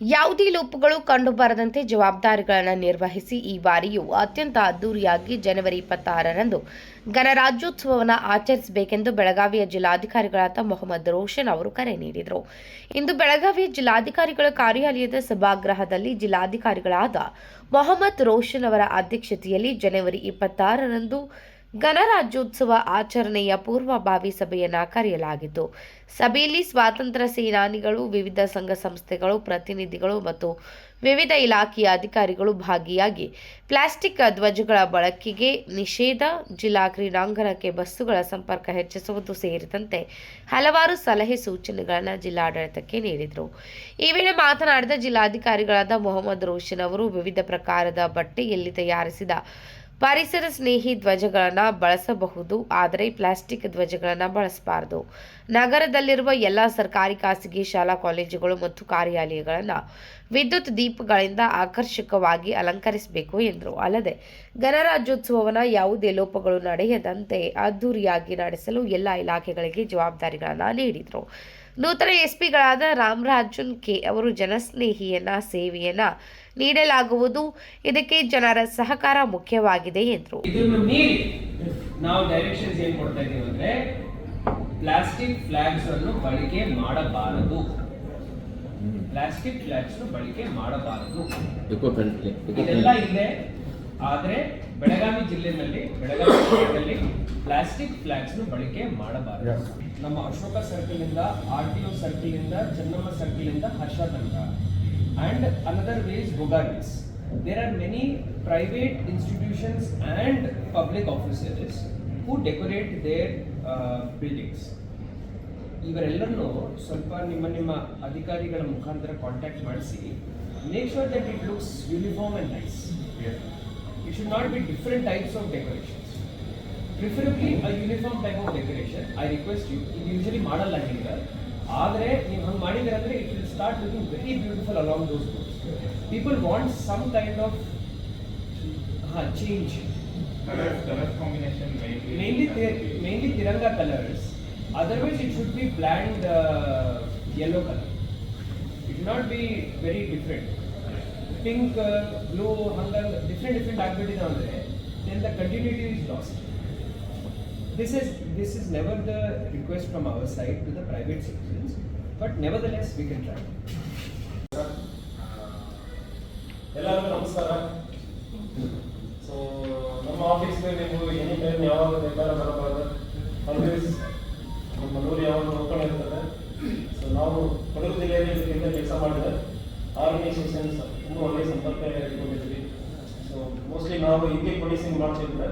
ಯಾವುದೇ ಲೋಪಗಳು ಕಂಡುಬರದಂತೆ ಜವಾಬ್ದಾರಿಗಳನ್ನು ನಿರ್ವಹಿಸಿ ಈ ಬಾರಿಯು ಅತ್ಯಂತ ಅದ್ದೂರಿಯಾಗಿ ಜನವರಿ ಇಪ್ಪತ್ತಾರರಂದು ಗಣರಾಜ್ಯೋತ್ಸವವನ್ನು ಆಚರಿಸಬೇಕೆಂದು ಬೆಳಗಾವಿಯ ಜಿಲ್ಲಾಧಿಕಾರಿಗಳಾದ ಮೊಹಮ್ಮದ್ ರೋಷನ್ ಅವರು ಕರೆ ನೀಡಿದರು. ಇಂದು ಬೆಳಗಾವಿಯ ಜಿಲ್ಲಾಧಿಕಾರಿಗಳ ಕಾರ್ಯಾಲಯದ ಸಭಾಗೃಹದಲ್ಲಿ ಜಿಲ್ಲಾಧಿಕಾರಿಗಳಾದ ಮೊಹಮ್ಮದ್ ರೋಷನ್ ಅವರ ಅಧ್ಯಕ್ಷತೆಯಲ್ಲಿ ಜನವರಿ ಇಪ್ಪತ್ತಾರರಂದು ಗಣರಾಜ್ಯೋತ್ಸವ ಆಚರಣೆಯ ಪೂರ್ವಭಾವಿ ಸಭೆಯನ್ನು ಕರೆಯಲಾಗಿತ್ತು. ಸಭೆಯಲ್ಲಿ ಸ್ವಾತಂತ್ರ್ಯ ಸೇನಾನಿಗಳು, ವಿವಿಧ ಸಂಘ ಸಂಸ್ಥೆಗಳು, ಪ್ರತಿನಿಧಿಗಳು ಮತ್ತು ವಿವಿಧ ಇಲಾಖೆಯ ಅಧಿಕಾರಿಗಳು ಭಾಗಿಯಾಗಿ ಪ್ಲಾಸ್ಟಿಕ್ ಧ್ವಜಗಳ ಬಳಕೆಗೆ ನಿಷೇಧ, ಜಿಲ್ಲಾ ಕ್ರೀಡಾಂಗಣಕ್ಕೆ ಬಸ್ಸುಗಳ ಸಂಪರ್ಕ ಹೆಚ್ಚಿಸುವುದು ಸೇರಿದಂತೆ ಹಲವಾರು ಸಲಹೆ ಸೂಚನೆಗಳನ್ನು ಜಿಲ್ಲಾಡಳಿತಕ್ಕೆ ನೀಡಿದರು. ಈ ವೇಳೆ ಮಾತನಾಡಿದ ಜಿಲ್ಲಾಧಿಕಾರಿಗಳಾದ ಮೊಹಮ್ಮದ್ ರೋಷನ್ ಅವರು, ವಿವಿಧ ಪ್ರಕಾರದ ಬಟ್ಟೆಯಲ್ಲಿ ತಯಾರಿಸಿದ ಪರಿಸರ ಸ್ನೇಹಿ ಧ್ವಜಗಳನ್ನು ಬಳಸಬಹುದು, ಆದರೆ ಪ್ಲಾಸ್ಟಿಕ್ ಧ್ವಜಗಳನ್ನು ಬಳಸಬಾರದು. ನಗರದಲ್ಲಿರುವ ಎಲ್ಲ ಸರ್ಕಾರಿ, ಖಾಸಗಿ ಶಾಲಾ, ಕಾಲೇಜುಗಳು ಮತ್ತು ಕಾರ್ಯಾಲಯಗಳನ್ನು ವಿದ್ಯುತ್ ದೀಪಗಳಿಂದ ಆಕರ್ಷಕವಾಗಿ ಅಲಂಕರಿಸಬೇಕು ಎಂದರು. ಅಲ್ಲದೆ, ಗಣರಾಜ್ಯೋತ್ಸವವನ್ನು ಯಾವುದೇ ಲೋಪಗಳು ನಡೆಯದಂತೆ ಅದ್ದೂರಿಯಾಗಿ ನಡೆಸಲು ಎಲ್ಲ ಇಲಾಖೆಗಳಿಗೆ ಜವಾಬ್ದಾರಿಗಳನ್ನು ನೀಡಿದರು. ನೂತನ ಎಸ್ಪಿಗಳಾದ ರಾಮರಾಜನ್ ಕೆ ಅವರು ಜನಸ್ನೇಹಿಯನ್ನ ಸೇವೆಯನ್ನ ನೀಡಲಾಗುವುದು. ಇದಕ್ಕೆ ಜನರ ಸಹಕಾರ ಮುಖ್ಯವಾಗಿದೆ ಎಂದರು. ಇದನ್ನು ಮೀರಿ ನಾವು ಡೈರೆಕ್ಷನ್ಸ್ ಏನು ಕೊಡ್ತಾ ಇದ್ದೀವಿ ಅಂದ್ರೆ ಪ್ಲಾಸ್ಟಿಕ್ ಫ್ಲಾಗ್ಸ್ ಅನ್ನು ಬಳಕೆ ಮಾಡಬಾರದು. ಪ್ಲಾಸ್ಟಿಕ್ ಫ್ಲಾಗ್ಸ್ ಬಳಕೆ ಮಾಡಬಾರದು. ಇದೆಲ್ಲ ಇದೆ. ಆದರೆ ಬೆಳಗಾವಿ ಜಿಲ್ಲೆನಲ್ಲಿ ಬೆಳಗಾವಿ ಜಿಲ್ಲೆಯಲ್ಲಿ ಪ್ಲಾಸ್ಟಿಕ್ ಫ್ಲಾಗ್ಸ್ ಬಳಕೆ ಮಾಡಬಾರದು. ನಮ್ಮ ಅಶೋಕ ಸರ್ಕಲ್ ಇಂದ ಆರ್ ಟಿ ಒ ಸರ್ಕಲ್ ಇಂದ ಚೆನ್ನಮ್ಮ ಸರ್ಕಲ್ ಇಂದ ಹರ್ಷ ತನಕ and another ways ಗೋಗಾರ್ವಿಸ್ there are many private institutions and public officers who decorate their buildings ಇವರೆಲ್ಲರನ್ನು ಸ್ವಲ್ಪ ನಿಮ್ಮ ನಿಮ್ಮ ಅಧಿಕಾರಿಗಳ ಮುಖಾಂತರ ಕಾಂಟ್ಯಾಕ್ಟ್ ಮಾಡಿಸಿ make sure that it looks uniform and nice it should not be different types of decorations preferably a uniform type of decoration I request you ಇದು usually ಮಾಡಲ್ಲ ಹಿಂಗೆ ಆದರೆ ನೀವು ಹಂಗೆ ಮಾಡಿದ್ರೆ ಅಂದರೆ it will start looking very beautiful along those people want some kind of ah change mainly tiranga colours otherwise it should be bland yellow colour it not be very different pink blue ಹಂಗಂಗ್ different different ಆಗಿಬಿಟ್ಟಿದೆ ಅಂದರೆ ಎಂತ continuity is lost this is this is never the request from our side to the private citizens, but nevertheless, we can try. ಎಲ್ಲರಿಗೂ ನಮಸ್ಕಾರ. So ನಮ್ಮ ಆಫೀಸ್ಗೆ ನೀವು any time ಯಾವಾಗ ಬೇಕಾದ್ರೆ ಬರಬಾರ್ದು ಆಲ್ವೇಸ್ ನಮ್ಮ ಮನೂರು ಯಾವಾಗ ಇರ್ತದೆ. ಸೊ ನಾವು ಕೊಡಗು ಜಿಲ್ಲೆಯಲ್ಲಿ ಇದರಿಂದ ಕೆಲಸ ಮಾಡಿದ್ರೆ ಆರ್ಗನೈಸೇಷನ್ಸ್ ತುಂಬ ಒಳ್ಳೆಯ ಸಂಪರ್ಕ ಇಟ್ಕೊಂಡಿದ್ವಿ ಸೊ ಮೋಸ್ಟ್ಲಿ ನಾವು ಹಿಂಗೆ ಪೊಲೀಸಿಂಗ್ ಮಾಡ್ತಿದ್ರೆ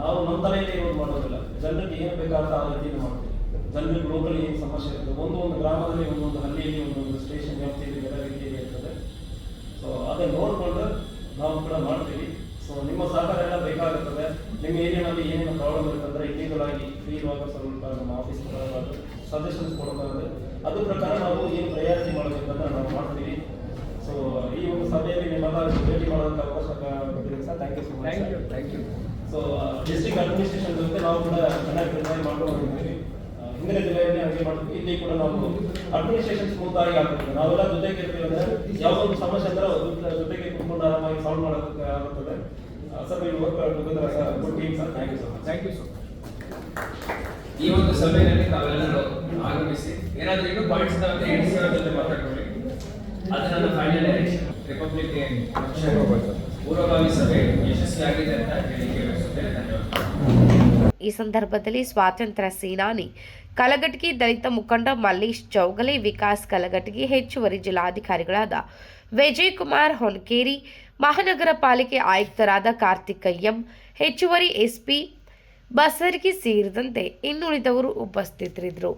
ನಾವು ನಮ್ಮ ತಲೆಯಲ್ಲಿ ಇರೋದು ಮಾಡೋದಿಲ್ಲ. ಜನರಿಗೆ ಏನು ಬೇಕಾದ ಆ ರೀತಿ ಮಾಡ್ತೀವಿ. ಜನರಿಗೆ ಲೋಕಲ್ ಏನು ಸಮಸ್ಯೆ ಇರುತ್ತೆ, ಒಂದು ಒಂದು ಗ್ರಾಮದಲ್ಲಿ ಒಂದೊಂದು ಹಳ್ಳಿಯಲ್ಲಿ ಒಂದೊಂದು ಸ್ಟೇಷನ್ ವ್ಯಾಪ್ತಿಯಲ್ಲಿ ಎಲ್ಲ ರೀತಿಯಲ್ಲಿ ಇರ್ತದೆ. ಸೊ ಅದನ್ನು ನೋಡಿಕೊಂಡು ನಾವು ಕೂಡ ಮಾಡ್ತೀವಿ. ಸೊ ನಿಮ್ಮ ಸಹಕಾರ ಎಲ್ಲ ಬೇಕಾಗುತ್ತದೆ. ನಿಮ್ಮ ಏರಿಯಾನಲ್ಲಿ ಏನೇನು ಪ್ರಾಬ್ಲಮ್ ಇರ್ತಂದ್ರೆ ಇಲ್ಲಿಗಲ್ ಆಗಿ ಫ್ರೀ ಇರುವಾಗ ಸ್ವಲ್ಪ ನಮ್ಮ ಆಫೀಸ್ ಸಜೆಷನ್ಸ್ ಕೊಡೋದಾದ್ರೆ ಅದ್ರ ಪ್ರಕಾರ ನಾವು ಏನು ಪ್ರಯಾರಿಟಿ ಮಾಡಬೇಕಂತ ನಾವು ಮಾಡ್ತೀವಿ. ಸೊ ಈ ಒಂದು ಸಭೆಯಲ್ಲಿ ನಿಮ್ಮೆಲ್ಲ ಭೇಟಿ ಮಾಡೋದಕ್ಕೆ ಅವಕಾಶ sir thank you so much thank you thank you. So district administration ಜೊತೆ ನಾವು ಕೂಡ ಚೆನ್ನಾಗಿ ಪ್ರಿಪೇರ್ ಮಾಡ್ಕೊಂಡು ಹೋಗ್ತೀವಿ ಆ, ಹಿಂದಿನ ಜಿಲ್ಲೆಯಲ್ಲಿ ಹಾಗೆ ಮಾಡ್ತೀವಿ ಇಲ್ಲಿ ಕೂಡ ನಾವು ಅಡ್ಮಿನಿಸ್ಟ್ರೇಷನ್ ಸ್ಮೂತ್ ಆಗಿ ಆಗ್ತದೆ. ನಾವೆಲ್ಲ ಜೊತೆಗೆ ಇರ್ತೀವಿ ಅಂದ್ರೆ ಯಾವುದೋ ಒಂದು ಸಮಸ್ಯೆ ಅಂದ್ರೆ ಜೊತೆಗೆ ಕುತ್ಕೊಂಡು ಆರಾಮಾಗಿ ಸಾಲ್ವ್ ಮಾಡೋದಕ್ಕೆ ಆಗುತ್ತದೆ. ಸರ್ ನೀವು work sir good team sir thank you sir thank you sir ಈ ಒಂದು ಸಭೆಯಲ್ಲಿ ತಾವೆಲ್ಲರೂ ಆಗಮಿಸಿ ಏನಾದರೂ ಇನ್ನೂ ಪಾಯಿಂಟ್ಸ್ ಇದ್ದಾವೆ ಎನ್ ಸಿ ಜೊತೆ ಮಾತಾಡ್ಕೊಳ್ಳಿ. ಅದು ನನ್ನ ಫೈನಲ್ ರಿಪಬ್ಲಿಕ್ ಡೇ ಈ ಸಂದರ್ಭದಲ್ಲಿ ಸ್ವಾತಂತ್ರ್ಯ ಸೇನಾನಿ ಕಲಘಟಗಿ ದಲಿತ ಮುಖಂಡ ಮಲ್ಲೇಶ್ ಚೌಗಲೆ, ವಿಕಾಸ್ ಕಲಘಟಗಿ ಹೆಚ್ಚುವರಿ ಜಿಲ್ಲಾಧಿಕಾರಿಗಳಾದ ವಿಜಯ್ ಕುಮಾರ್ ಹೊನ್ಕೇರಿ, ಮಹಾನಗರ ಪಾಲಿಕೆ ಆಯುಕ್ತರಾದ ಕಾರ್ತಿಕ್ ಎಂ ಹೆಚ್ಚುವರಿ ಎಸ್ಪಿ ಬಸರ್ಗಿ ಸೇರಿದಂತೆ ಇನ್ನುಳಿದವರು ಉಪಸ್ಥಿತರಿದ್ದರು.